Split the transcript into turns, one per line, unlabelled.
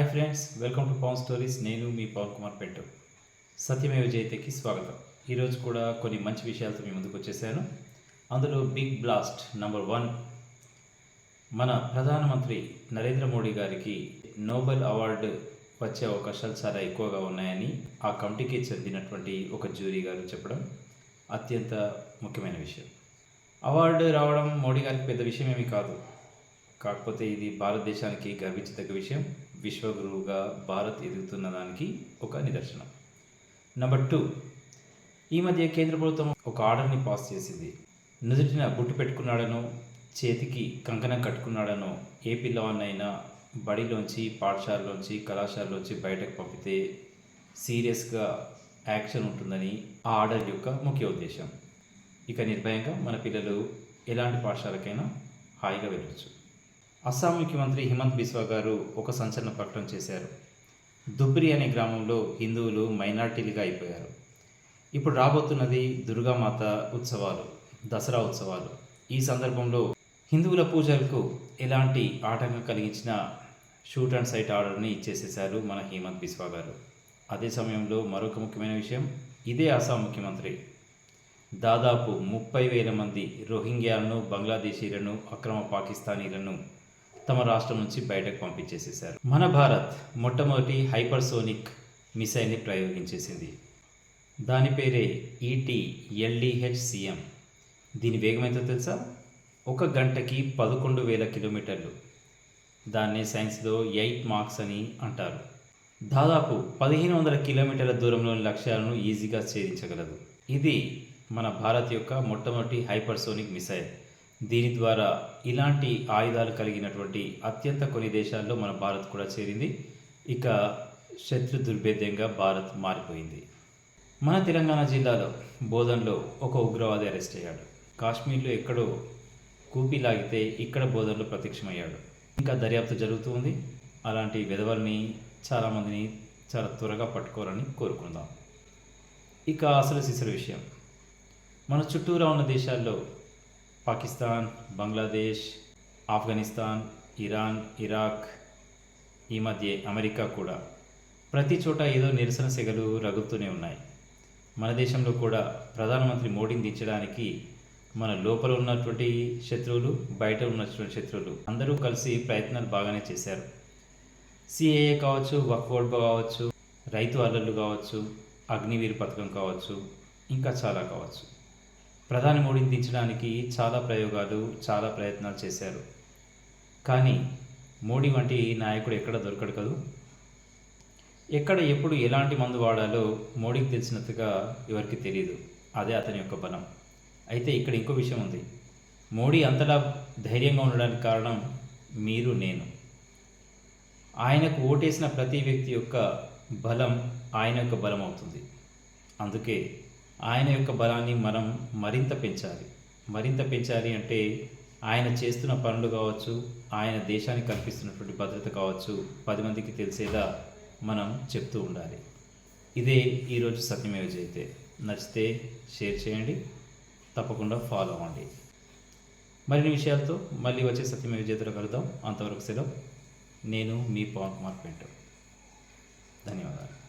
Hi friends welcome to Pavan stories. నేను మీ పవన్ కుమార్ పెట్టు. సత్యమేవ జయతకి స్వాగతం. ఈరోజు కూడా కొన్ని మంచి విషయాలతో మీ ముందుకు వచ్చేసాను. అందులో బిగ్ బ్లాస్ట్ నంబర్ వన్. మన ప్రధానమంత్రి నరేంద్ర మోడీ గారికి నోబెల్ అవార్డు వచ్చే అవకాశాలు చాలా ఎక్కువగా ఉన్నాయని ఆ కమిటీకి చెందినటువంటి ఒక జ్యూరీ గారు చెప్పడం అత్యంత ముఖ్యమైన విషయం. అవార్డు రావడం మోడీ గారికి పెద్ద విషయం ఏమీ కాదు. కాకపోతే ఇది భారతదేశానికి గర్వించదగ్గ విషయం. విశ్వగురువుగా భారత్ ఎదుగుతున్న దానికి ఒక నిదర్శనం. నెంబర్ టూ ఈ మధ్య కేంద్ర ప్రభుత్వం ఒక ఆర్డర్ని పాస్ చేసింది. నుదుటిన బుట్టు పెట్టుకున్నాడనో చేతికి కంకణం కట్టుకున్నాడనో ఏ పిల్లవాడినైనా బడిలోంచి పాఠశాలలోంచి కళాశాలలోంచి బయటకు పంపితే సీరియస్గా యాక్షన్ ఉంటుందని ఆ ఆర్డర్ యొక్క ముఖ్య ఉద్దేశం. ఇక నిర్భయంగా మన పిల్లలు ఎలాంటి పాఠశాలకైనా హాయిగా వెళ్ళొచ్చు. అస్సాం ముఖ్యమంత్రి హిమంత్ బిస్వా గారు ఒక సంచలన ప్రకటన చేశారు. దుబ్రి అనే గ్రామంలో హిందువులు మైనార్టీలుగా అయిపోయారు. ఇప్పుడు రాబోతున్నది దుర్గామాత ఉత్సవాలు దసరా ఉత్సవాలు. ఈ సందర్భంలో హిందువుల పూజలకు ఎలాంటి ఆటంకం కలిగించిన షూట్ అండ్ సైట్ ఆర్డర్ని ఇచ్చేసేశారు మన హిమంత్ బిస్వా గారు. అదే సమయంలో మరొక ముఖ్యమైన విషయం ఇదే అస్సాం ముఖ్యమంత్రి. దాదాపు ముప్పై వేల మంది రోహింగ్యాలను బంగ్లాదేశీలను అక్రమ పాకిస్తానీలను తమ రాష్ట్రం నుంచి బయటకు పంపించేసేశారు. మన భారత్ మొట్టమొదటి హైపర్సోనిక్ మిసైల్ని ప్రయోగించేసింది. దాని పేరే ఈటీ ఎల్డిహెచ్సిఎం దీని వేగం ఎంతో తెలుసా? ఒక గంటకి పదకొండు వేల కిలోమీటర్లు. దాన్నే సైన్స్లో ఎయిట్ మార్క్స్ అని అంటారు. దాదాపు పదిహేను వందల కిలోమీటర్ల దూరంలోని లక్ష్యాలను ఈజీగా ఛేదించగలదు. ఇది మన భారత్ యొక్క మొట్టమొదటి హైపర్సోనిక్ మిసైల్. దీని ద్వారా ఇలాంటి ఆయుధాలు కలిగినటువంటి అత్యంత కొన్ని దేశాల్లో మన భారత్ కూడా చేరింది. ఇక శత్రు దుర్భేద్యంగా భారత్ మారిపోయింది. మన తెలంగాణ జిల్లాలో బోధన్లో ఒక ఉగ్రవాది అరెస్ట్ అయ్యాడు. కాశ్మీర్లో ఎక్కడో కూపి లాగితే ఇక్కడ బోధన్లో ప్రత్యక్షమయ్యాడు. ఇంకా దర్యాప్తు జరుగుతూ ఉంది. అలాంటి విధవల్ని చాలామందిని చాలా త్వరగా పట్టుకోవాలని కోరుకుందాం. ఇక అసలు సిసలు విషయం. మన చుట్టూరా ఉన్న దేశాల్లో పాకిస్తాన్ బంగ్లాదేశ్ ఆఫ్ఘనిస్తాన్ ఇరాన్ ఇరాక్ ఈ మధ్య అమెరికా కూడా ప్రతి చోట ఏదో నిరసన సెగలు రగులుతూనే ఉన్నాయి. మన దేశంలో కూడా ప్రధానమంత్రి మోడీని దించడానికి మన లోపల ఉన్నటువంటి శత్రువులు బయట ఉన్నటువంటి శత్రువులు అందరూ కలిసి ప్రయత్నాలు బాగానే చేశారు. సిఏఏ కావచ్చు వక్ఫోర్డ్ కావచ్చు రైతు అల్లర్లు కావచ్చు అగ్నివీర్ పథకం కావచ్చు ఇంకా చాలా కావచ్చు. ప్రధాని మోడీని దించడానికి చాలా ప్రయోగాలు చాలా ప్రయత్నాలు చేశారు. కానీ మోడీ వంటి నాయకుడు ఎక్కడ దొరకడు కదూ? ఎక్కడ ఎప్పుడు ఎలాంటి మందు వాడాలో మోడీకి తెలిసినట్టుగా ఎవరికి తెలియదు అదే అతని యొక్క బలం. అయితే ఇక్కడ ఇంకో విషయం ఉంది. మోడీ అంతలా ధైర్యంగా ఉండడానికి కారణం మీరు నేను. ఆయనకు ఓటేసిన ప్రతి వ్యక్తి యొక్క బలం ఆయన యొక్క బలం అవుతుంది. అందుకే ఆయన యొక్క బలాన్ని మనం మరింత పెంచాలి. మరింత పెంచాలి అంటే ఆయన చేస్తున్న పనులు కావచ్చు ఆయన దేశానికి కల్పిస్తున్నటువంటి భద్రత కావచ్చు పది మందికి తెలిసేలా మనం చెప్తూ ఉండాలి. ఇదే ఈరోజు సత్యమేవ జయితే. నచ్చితే షేర్ చేయండి తప్పకుండా ఫాలో అవ్వండి. మరిన్ని విషయాలతో మళ్ళీ వచ్చే సత్యమేవ జయితలో కలుద్దాం. అంతవరకు సెలవు. నేను మీ పవన్ కుమార్ పెంటు. ధన్యవాదాలు.